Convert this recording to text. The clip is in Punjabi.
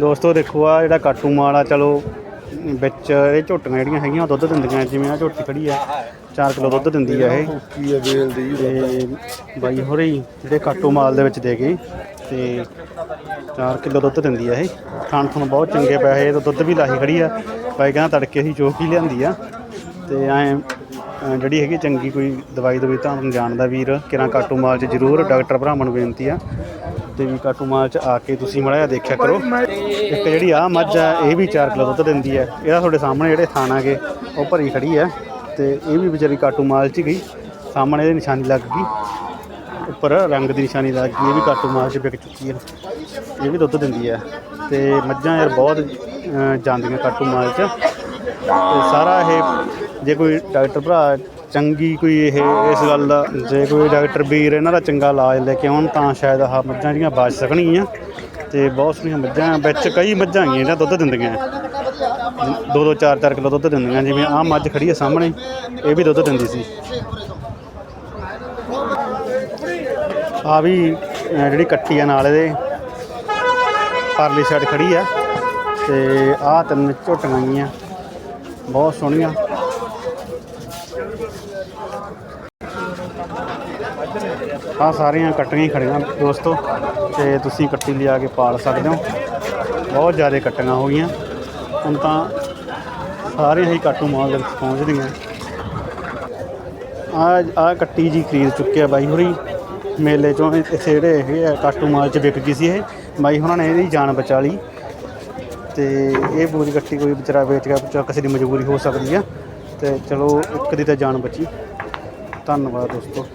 ਦੋਸਤੋ ਦੇਖੋ ਆ ਜਿਹੜਾ ਕਾਟੂ ਮਾਲ ਆ ਚਲੋ ਵਿੱਚ ਇਹ ਝੋਟੀਆਂ ਜਿਹੜੀਆਂ ਹੈਗੀਆਂ ਉਹ ਦੁੱਧ ਦਿੰਦੀਆਂ ਜਿਵੇਂ ਆ ਝੋਟੀ ਖੜੀ ਆ 4 ਕਿਲੋ ਦੁੱਧ ਦਿੰਦੀ ਆ ਇਹ। ਕੀ ਹੈ ਵੇਲ ਦੀ ਤੇ ਬਾਈ ਹੋਰੀ ਜਿਹੜੇ ਕਾਟੂ ਮਾਲ ਦੇ ਵਿੱਚ ਦੇ ਗਏ ਤੇ 4 ਕਿਲੋ ਦੁੱਧ ਦਿੰਦੀ ਆ ਇਹ। ਖਾਣ ਤੁਹਾਨੂੰ ਬਹੁਤ ਚੰਗੇ ਪੈਸੇ ਤੇ ਦੁੱਧ ਵੀ ਲਾਹੀ ਖੜੀ ਆ ਬਾਈ ਕਹਿੰਦਾ ਤੜਕੇ ਅਸੀਂ ਚੋਕ ਹੀ ਲਿਆਂਦੀ ਆ। ਤੇ ਐ ਜਿਹੜੀ ਹੈਗੀ ਚੰਗੀ ਕੋਈ ਦਵਾਈ ਦਵਾਈ ਤੁਹਾਨੂੰ ਜਾਣਦਾ ਵੀਰ ਕਿਰਾਂ ਕਾਟੂ ਮਾਲ 'ਚ ਜ਼ਰੂਰ ਡਾਕਟਰ ਭਰਾਵਾਂ ਨੂੰ ਬੇਨਤੀ ਆ। ਤੇ ਵੀ ਕਾਟੂ ਮਾਲ 'ਚ ਆ ਕੇ ਤੁਸੀਂ ਮਾੜਾ ਜਿਹਾ ਦੇਖਿਆ ਕਰੋ। ਇੱਕ ਜਿਹੜੀ ਆ ਮੱਝ ਆ, ਇਹ ਵੀ 4 ਕਿਲੋ ਦੁੱਧ ਦਿੰਦੀ ਹੈ। ਇਹਦਾ ਤੁਹਾਡੇ ਸਾਹਮਣੇ ਜਿਹੜੇ ਥਾਣਾਗੇ ਉਹ ਭਰੀ ਖੜੀ ਹੈ ਤੇ ਇਹ ਵੀ ਵਿਚਾਰੀ ਕਾਟੂ ਮਾਲ 'ਚ ਗਈ। ਸਾਹਮਣੇ ਇਹਦੀ ਨਿਸ਼ਾਨੀ ਲੱਗ ਗਈ, ਉੱਪਰ ਰੰਗ ਦੀ ਨਿਸ਼ਾਨੀ ਲੱਗ ਗਈ, ਇਹ ਵੀ ਕਾਟੂ ਮਾਲ 'ਚ ਵਿਕ ਚੁੱਕੀ ਹੈ। ਇਹ ਵੀ ਦੁੱਧ ਦਿੰਦੀ ਹੈ ਤੇ ਮੱਝਾਂ ਯਾਰ ਬਹੁਤ ਜਾਂਦੀਆਂ ਕਾਟੂ ਮਾਲ 'ਚ। ਤੇ ਸਾਰਾ ਇਹ ਜੇ ਕੋਈ ਡਾਕਟਰ ਭਰਾ ਚੰਗੀ ਕੋਈ ਇਹ, ਇਸ ਗੱਲ ਦਾ, ਜੇ ਕੋਈ ਡਾਕਟਰ ਵੀਰ ਇਹਨਾਂ ਦਾ ਚੰਗਾ ਇਲਾਜ ਲੈ ਕੇ ਆਉਣ, ਤਾਂ ਸ਼ਾਇਦ ਆਹ ਮੱਝਾਂ ਜਿਹੜੀਆਂ ਬਚ ਸਕਣਗੀਆਂ। ਤੇ ਬਹੁਤ ਸੋਹਣੀਆਂ ਮੱਝਾਂ, ਵਿੱਚ ਕਈ ਮੱਝਾਂ ਹੈਗੀਆਂ ਜਿਹੜਾ ਦੁੱਧ ਦਿੰਦੀਆਂ। ਦੋ ਦੋ, ਚਾਰ ਚਾਰ ਕਿਲੋ ਦੁੱਧ ਦਿੰਦੀਆਂ, ਜਿਵੇਂ ਆਹ ਮੱਝ ਖੜੀ ਹੈ ਸਾਹਮਣੇ, ਇਹ ਵੀ ਦੁੱਧ ਦਿੰਦੀ ਸੀ। ਆ ਵੀ ਜਿਹੜੀ ਕੱਟੀ ਆ ਨਾਲ ਇਹਦੇ, ਪਰਲੀ ਸਾਈਡ ਖੜੀ ਆ। ਤੇ ਆਹ ਤਿੰਨ ਝੋਟੀਆਂ ਗਈਆਂ ਬਹੁਤ ਸੋਹਣੀਆਂ। ਆ ਸਾਰੀਆਂ ਕੱਟੀਆਂ ਹੀ ਖੜੀਆਂ ਦੋਸਤੋ, ਤੇ ਤੁਸੀਂ ਕੱਟੀ ਲਿਆ ਕੇ ਪਾਲ ਸਕਦੇ ਹੋ। ਬਹੁਤ ਜ਼ਿਆਦਾ ਕੱਟੀਆਂ ਹੋ ਗਈਆਂ। ਹੁਣ ਤਾਂ ਸਾਰੀਆਂ ਹੀ ਕਾਟੂ ਮਾਲ ਦੇ ਵਿੱਚ ਪਹੁੰਚਦੀਆਂ ਆ ਆ ਕੱਟੀ ਜੀ ਖਰੀਦ ਚੁੱਕਿਆ ਬਾਈ ਹੋਰੀ। ਮੇਲੇ ਚੋਂ ਇੱਥੇ ਜਿਹੜੇ ਹੈਗੇ ਆ ਕਾਟੂ ਮਾਲ ਚ ਵਿਕ ਗਈ ਸੀ ਇਹ। ਬਾਈ ਉਹਨਾਂ ਨੇ ਇਹਦੀ ਜਾਨ ਬਚਾ ਲਈ। ਤੇ ਇਹ ਪੂਰੀ ਕੱਟੀ ਕੋਈ ਵਿਚਾਰਾ ਵੇਚ ਗਿਆ ਕਿਸੇ ਦੀ ਮਜਬੂਰੀ ਹੋ ਸਕਦੀ ਆ। ਤੇ ਚਲੋ ਇੱਕ ਦੀ ਤਾਂ ਜਾਨ ਬਚੀ। ਧੰਨਵਾਦ ਦੋਸਤੋ।